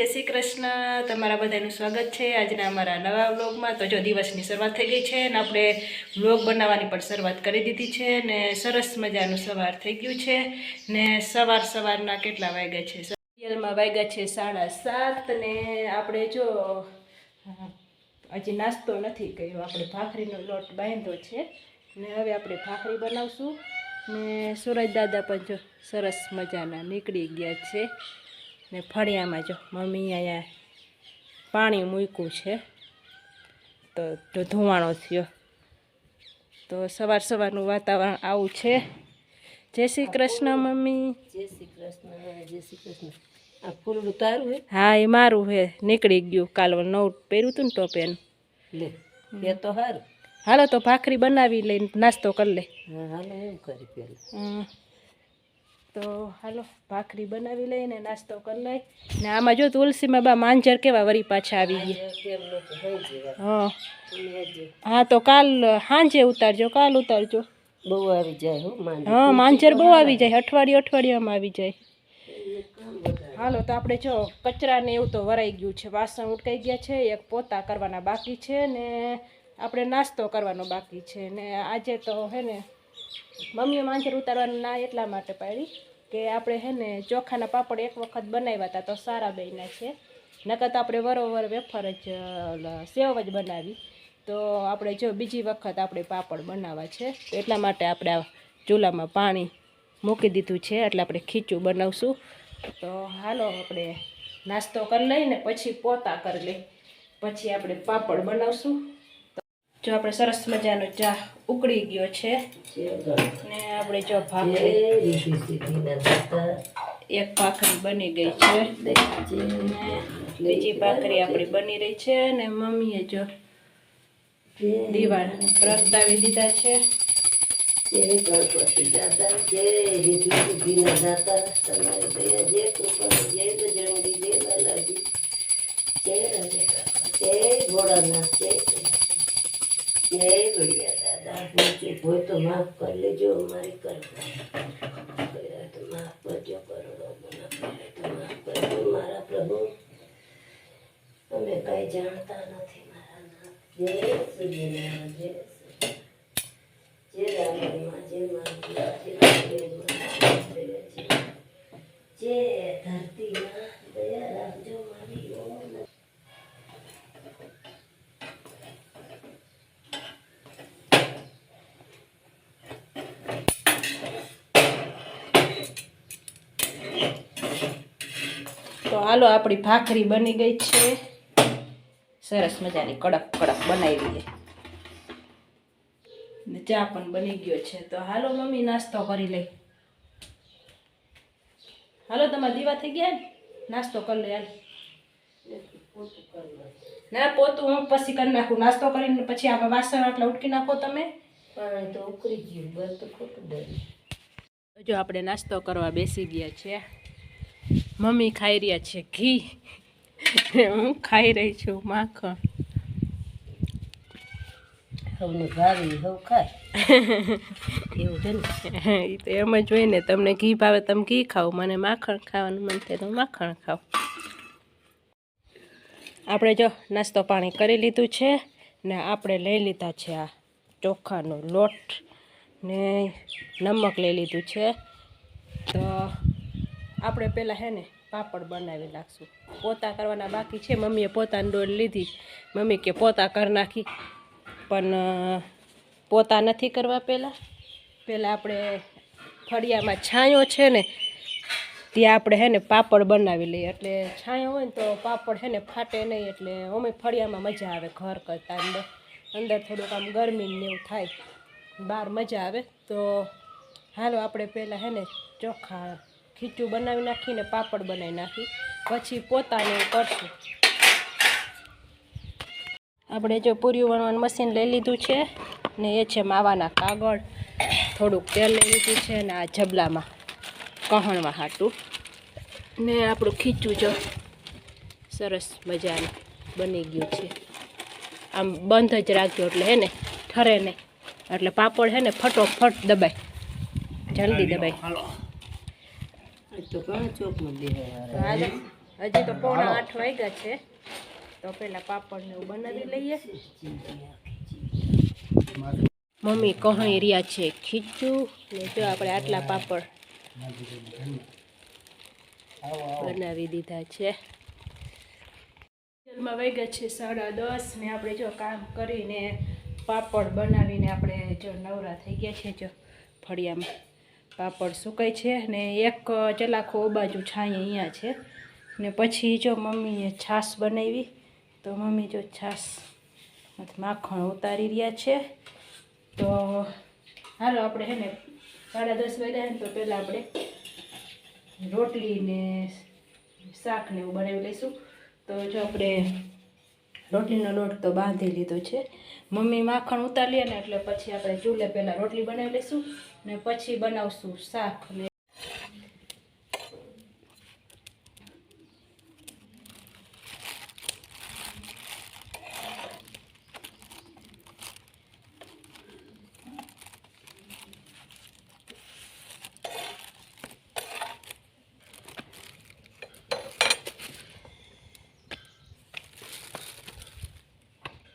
જય શ્રી કૃષ્ણ. તમારા બધાનું સ્વાગત છે. આજના અમારા નવા વ્લોગમાં તો જો દિવસની શરૂઆત થઈ ગઈ છે ને આપણે વ્લોગ બનાવવાની પણ શરૂઆત કરી દીધી છે ને સરસ મજાનું સવાર થઈ ગયું છે ને સવાર સવારના કેટલા વાગ્યા છે? સિરિયલમાં વાગ્યા છે સાડા સાત ને આપણે જો હજી નાસ્તો નથી કર્યો. આપણે ભાખરીનો લોટ બાંધો છે ને હવે આપણે ભાખરી બનાવશું ને સુરજ દાદા પણ જો સરસ મજાના નીકળી ગયા છે. ને ફળિયામાં જો મમ્મી અહીંયા પાણી મૂક્યું છે. તો જો ધુવાણો થયો. તો સવાર સવારનું વાતાવરણ આવું છે. જય શ્રી કૃષ્ણ મમ્મી. જય શ્રી કૃષ્ણ જય શ્રી કૃષ્ણ. આ ફૂલ તારું હે? હા એ મારું હે. નીકળી ગયું કાલ નવું પહેર્યું હતું ને ટોપ એનું લે એ તો સારું હાલો તો ભાખરી બનાવી લઈને નાસ્તો કરી લે. હાલો એમ કરી પેલા હમ. તો હાલો ભાખરી બનાવી લઈને નાસ્તો કરી લઈ. ને આમાં જો તુલસીમાં બા માંજર કેવા વરી પાછા આવી ગયા. હા. તો કાલ સાંજે ઉતારજો કાલ ઉતારજો. બહુ આવી જાય હો હા માંજર બહુ આવી જાય અઠવાડિયું અઠવાડિયામાં આવી જાય. હાલો તો આપણે જો કચરા ને એવું તો વરાઈ ગયું છે વાસણ ઉટકાઈ ગયા છે એક પોતા કરવાના બાકી છે ને આપણે નાસ્તો કરવાનો બાકી છે. ને આજે તો હે ને મમ્મીએ માંજર ઉતારવાનું ના એટલા માટે પાડી કે આપણે હે ને ચોખાના પાપડ એક વખત બનાવ્યા હતા તો સારા બન્યા છે. નકર તો આપણે વરોવર વેફર જ સેવ જ બનાવી. તો આપણે જો બીજી વખત આપણે પાપડ બનાવવા છે. તો એટલા માટે આપણે ચૂલામાં પાણી મૂકી દીધું છે. એટલે આપણે ખીચું બનાવશું. તો હાલો આપણે નાસ્તો કરી લઈને પછી પોતા કરી લઈ પછી આપણે પાપડ બનાવશું. જો આપણે સરસ મજાનો ચા ઉકળી ગયો છે. ને આપણે જો ભાખરી એક ભાખરી બની ગઈ છે. બીજી ભાખરી આપણી બની રહી છે અને મમ્મીએ જો દીવાલ પ્રગટાવી દીધા છે. જય ભોળાનાથ જય જય ગળિયા દાદા હું ચૂપ હોય તો માફ કરી લેજો અમારી કરુણા કર્યા તો માફ કરજો કરોડો ગુના તો માફ કરજો મારા પ્રભુ અમે કઈ જાણતા નથી મારા નાથ. જય રામાયણમાં જય જય. જય ધરતીમાં દયા રાખજો મારી ઓમ તો હાલો આપણી ભાખરી બની ગઈ છે. સરસ મજાની કડક કડક બનાવી ને ચા પણ બની ગયો છે. તો હાલો મમ્મી નાસ્તો કરી લઈ. હાલો તમારા દીવા થઈ ગયા ને? નાસ્તો કરી લે હાલ. ના પોતું હું પછી કરી નાખું. નાસ્તો કરીને પછી આપણે વાસણ આટલા ઉટકી નાખો તમે. પણ તો ઉકળી ગયું. બસ તો ખોટું જો આપણે નાસ્તો કરવા બેસી ગયા છે. મમ્મી ખાઈ રહ્યા છે ઘી. હું ખાઈ રહી છું માખણ. એ તો એમ જ હોય ને તમને ઘી ભાવે તમે ઘી ખાઓ મને માખણ ખાવાનું મન થાય તો માખણ ખાઓ આપણે જો નાસ્તો પાણી કરી લીધું છે ને આપણે લઈ લીધા છે આ ચોખાનો લોટ ને નમક લઈ લીધું છે. તો આપણે પહેલાં હે ને પાપડ બનાવી નાખશું. પોતા કરવાના બાકી છે. મમ્મીએ પોતાની ડોલ લીધી. મમ્મી કે પોતા કરી નાખી. પણ પોતા નથી કરવા પહેલાં. પહેલાં આપણે ફળિયામાં છાંયો છે ને, ત્યાં આપણે હે ને પાપડ બનાવી લઈએ. એટલે છાંયો હોય ને તો પાપડ હે ને ફાટે નહીં. એટલે અમે ફળિયામાં મજા આવે ઘર કરતાં અંદર. અંદર થોડુંક આમ ગરમી ને એવું થાય. બહાર મજા આવે. તો હાલો આપણે પહેલાં હે ને ચોખા ખીચું બનાવી નાખીને પાપડ બનાવી નાખી. પછી પોતાને કરશું. આપણે જો પૂરી વણવાનું મશીન લઈ લીધું છે ને એ છે માવાના કાગળ. થોડુંક તેલ લઈ લીધું છે ને આ જબલામાં કહણવા હાટું. ને આપણું ખીચું જો સરસ મજાનું બની ગયું છે. આમ બંધ જ રાખજો એટલે હે ને ઠરે નહીં. એટલે પાપડ હે ને ફટોફટ દબાય. જલ્દી દબાય. તો ઘણા ચોકમાં હાલો હજી તો પોણા આઠ વાગ્યા છે. તો પેલા પાપડને એવું બનાવી લઈએ. મમ્મી કહી રહ્યા છે ખીચું ને જો આપણે આટલા પાપડ બનાવી દીધા છે. માં વાગ્યા છે સાડા દસ ને આપણે જો કામ કરીને પાપડ બનાવીને આપણે જો નવરા થઈ ગયા છે જો ફળિયામાં. પાપડ સુકાય છે ને એક ચલાખો બાજુ છાંય અહીંયા છે. ને પછી જો મમ્મીએ છાશ બનાવી, તો મમ્મી જો છાશ માખણ ઉતારી રહ્યા છે. તો હાલો આપણે હે ને સાડા દસ વાગ્યા તો પહેલાં આપણે રોટલી ને શાક ને એવું બનાવી લઈશું. તો જો આપણે રોટલીનો લોટ તો બાંધી લીધો છે. મમ્મી માખણ ઉતારીએ ને એટલે પછી આપણે ચૂલે પહેલાં રોટલી બનાવી લઈશું ને પછી બનાવશું શાક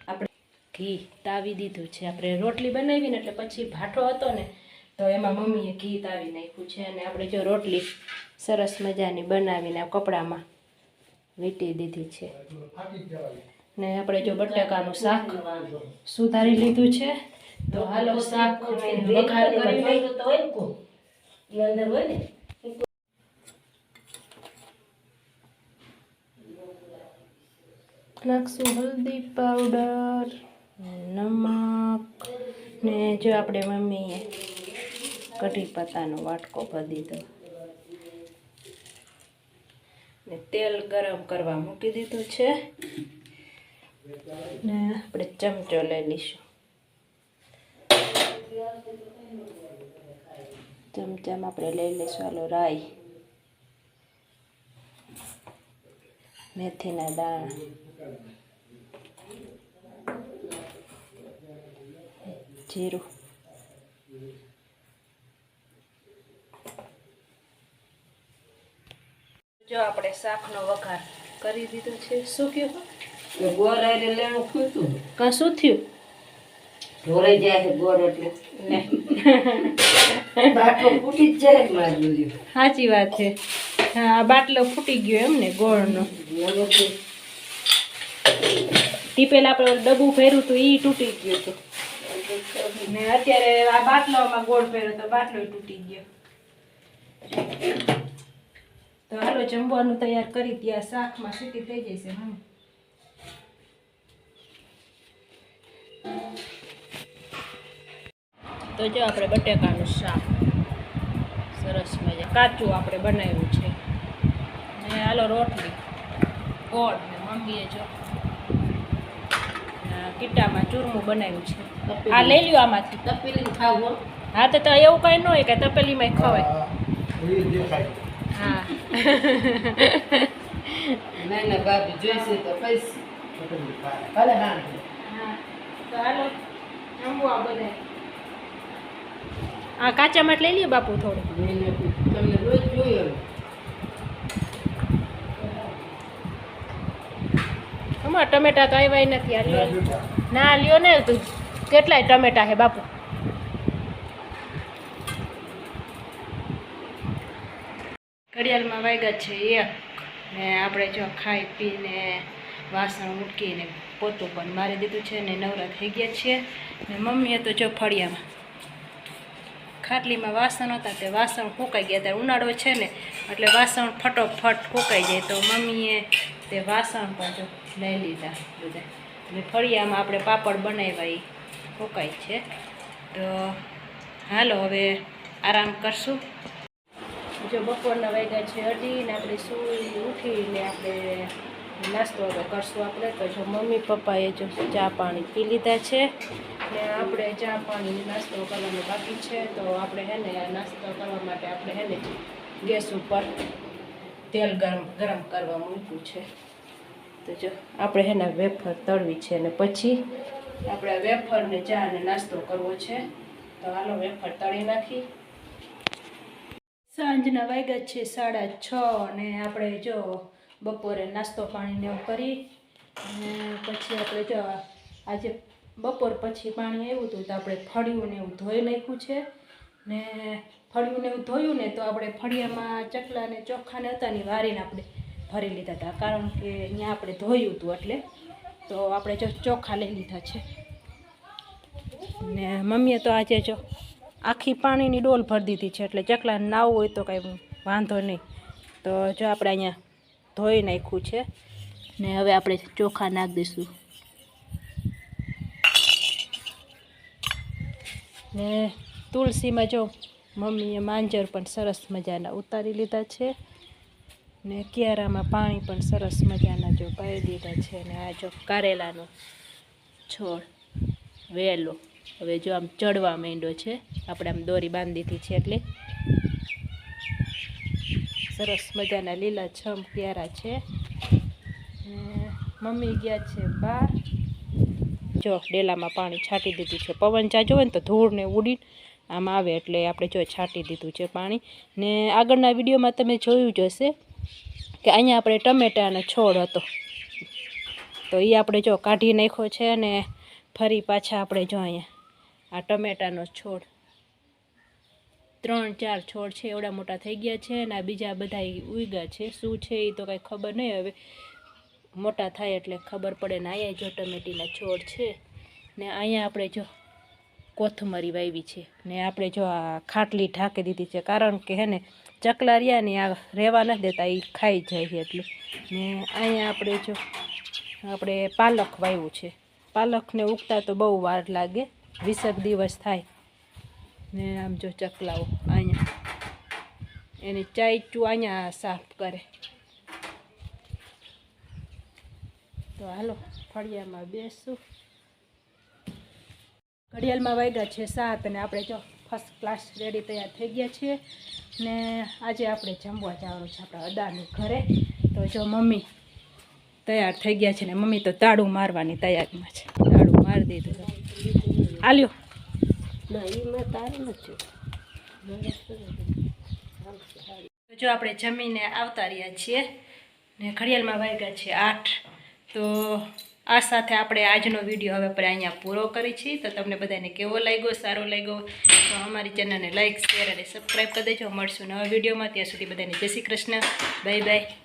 આપણે ઘી તાવી દીધું છે. આપણે રોટલી બનાવીને એટલે પછી ભાઠો હતો ને, તો એમાં મમ્મીએ ઘી તાવી નાખ્યું છે અને આપણે જો રોટલી સરસ મજાની બનાવીને આ કપડામાં વીંટી દીધી છે. ને આપણે જો બટાકાનું શાક સુધારી લીધું છે. તો હાલો શાક નાખશું હલ્દી પાવડર. નમક ને જો આપણે મમ્મીએ કઢી પત્તાનો વાટકો ભરી દીધો. ને તેલ ગરમ કરવા મૂકી દીધું છે. ને આપણે ચમચો લઈ લઈશું. ચમચામાં આપણે લઈ લઈશું આલો રાઈ, મેથીના દાણા. જીરું જો આપણે શાકનો વઘાર કરી દીધો છે. શું એ ગોળ હારે લેણું હતું કાં શું થયું? ઢોરાઈ જાય છે ગોળ એટલે. બાટલો ફૂટી જ જાય મારું સાચી વાત છે. હા આ બાટલો ફૂટી ગયો એમ ને ગોળનો. ટીપેલ પેલા આપણે ડબ્બુ ફેર્યું ભર્યું હતું એ તૂટી ગયું હતું. ને અત્યારે આ બાટલામાં ગોળ પહેર્યો તો બાટલો તૂટી ગયો. તો હાલો જમવાનું તૈયાર કરી ત્યાં શાકમાં સીટી થઈ જશે હમ. તો જો આપણે બટેકાનું શાક. સરસ મજા. કાચું આપણે બનાવ્યું છે. ને હાલો રોટલી. ગોળ ને મમ્મીએ જો. કીટામાં ચૂરમું બનાવ્યું છે. આ લઈ લ્યો આમાંથી. તપેલી ખાવું હા. તો તો એવું કાંઈ ન હોય કે તપેલીમાં ખવાય. હા ના ના બાપી જોઈશે તો પૈસા ભલે હા હા તો હાલો જમવું આ બધા આ કાચા માટે લઈ લઈએ બાપુ થોડું. તમને રોજ અમારા ટમેટા તો આવ્યા નથી આ લ્યો. ના લ્યો ને તું. કેટલાય ટમેટા હે બાપુ? ઘડિયાળમાં વાગ્યા છે એક. ને આપણે જો ખાઈ પીને વાસણ ઉટકીને પોતું પણ મારી દીધું છે ને નવરા થઈ ગયા છીએ ને મમ્મીએ તો જો ફળિયામાં ખાટલીમાં વાસણ હતા તે વાસણ ફૂંકાઈ ગયા ત્યારે ઉનાળો છે ને, એટલે વાસણ ફટોફટ ફૂંકાઈ જાય. તો મમ્મીએ તે વાસણ પણ જો લઈ લીધા બધા. અને ફળિયામાં આપણે પાપડ બનાવ્યા એ ફૂંકાય છે. તો હાલો હવે આરામ કરશું. જો બપોરના વાગ્યા છે અઢીને આપણે સૂઈ ઉઠીને આપણે નાસ્તો હવે કરશું આપણે. તો જો મમ્મી પપ્પાએ જો ચા પાણી પી લીધા છે. ને આપણે ચા પાણી નાસ્તો કરવાનો બાકી છે. તો આપણે હે ને નાસ્તો કરવા માટે આપણે હે ને ગેસ ઉપર તેલ ગરમ ગરમ કરવા મૂક્યું છે. તો જો, આપણે એના વેફર તળવી છે ને પછી આપણે વેફરને ચા ને નાસ્તો કરવો છે. તો હાલો વેફર તળી નાખી. સાંજના વાગ્યા છે સાડા છ અને આપણે જો બપોરે નાસ્તો પાણીને એવું કરી અને પછી આપણે જો આજે બપોર પછી પાણી આવ્યું હતું તો આપણે ફળિયું ને એવું ધોઈ નાખ્યું છે. ને ફળિયું ને એવું ધોયું ને તો આપણે ફળિયામાં ચકલા ને ચોખા ને હતા ને વારીને આપણે ભરી લીધા હતા. કારણ કે અહીંયા આપણે ધોયું હતું એટલે. તો આપણે જો ચોખા લઈ લીધા છે. ને મમ્મીએ તો આજે જો આખી પાણીની ડોલ ભરી દીધી છે. એટલે ચકલા નાવું હોય તો કાંઈ વાંધો નહીં. તો જો આપણે અહીંયા ધોઈ નાખ્યું છે. ને હવે આપણે ચોખા નાખી દઈશું. ને તુલસીમાં જો મમ્મીએ માંજર પણ સરસ મજાના ઉતારી લીધા છે. ને કિયારામાં પાણી પણ સરસ મજાના જો પાઈ દીધા છે ને આ જો કારેલાનો છોડ, વેલો. હવે જો આમ ચડવા માંડ્યો છે, આપણે આમ દોરી બાંધી દીધી છે એટલે. સરસ મજાના લીલા છમ ક્યારા છે. મમ્મી ગયા છે બહાર. જો ડેલામાં પાણી છાંટી દીધું છે. પવન જાજો હોય ને તો ધૂળને ઉડી આમ આવે એટલે આપણે જો છાંટી દીધું છે પાણી. ને આગળના વિડીયોમાં તમે જોયું જ હશે. કે અહીંયા આપણે ટમેટાનો છોડ હતો. તો એ આપણે જો કાઢી નાખ્યો છે ને ફરી પાછા આપણે જો અહીંયા આ ટમેટાનો છોડ. ત્રણ ચાર છોડ છે, એવડા મોટા થઈ ગયા છે અને આ બીજા બધા ઉગ્યા છે. શું છે એ તો કાંઈ ખબર નહીં હવે. મોટા થાય એટલે ખબર પડે ને અહીંયા જો ટમેટીના છોડ છે ને અહીંયા આપણે જો કોથમરી વાવી છે. ને આપણે જો આ ખાટલી ઢાંકી દીધી છે, કારણ કે હે ને ચકલા રહ્યા ને આ રહેવા નથી દેતા એ ખાઈ જાય છે એટલે. ને અહીંયા આપણે જો, આપણે પાલક વાવ્યું છે. પાલકને ઉગતા તો બહુ વાર લાગે વીસેક દિવસ થાય. ને આમ જો ચકલાઓ અહીંયા, એની ચાઈચું અહીંયા સાફ કરે. તો હાલો, ફળિયામાં બેસું. ઘડિયાળમાં વાગ્યા છે સાત અને આપણે જો ફર્સ્ટ ક્લાસ રેડી તૈયાર થઈ ગયા છીએ. ને આજે આપણે જમવા જવાનું છે આપણા અદાની ઘરે. તો જો મમ્મી તૈયાર થઈ ગયા છે ને મમ્મી તો તાળું મારવાની તૈયારીમાં છે. તાળું મારી દીધું. આલ્યો ના મેં તારું નથી જો આપણે જમીને આવતા રહ્યા છીએ. ને ઘડિયાળમાં વાગ્યા છે આઠ. તો આ સાથે આપણે આજનો વીડિયો હવે આપણે અહીંયા પૂરો કરી છીએ. તો તમને બધાને કેવો લાગ્યો? સારો લાગ્યો? તો અમારી ચેનલને લાઇક શેર અને સબસ્ક્રાઈબ કરી દેજો. મળશું નવા વિડીયોમાં. ત્યાં સુધી બધાને જય શ્રી કૃષ્ણ. Bye bye.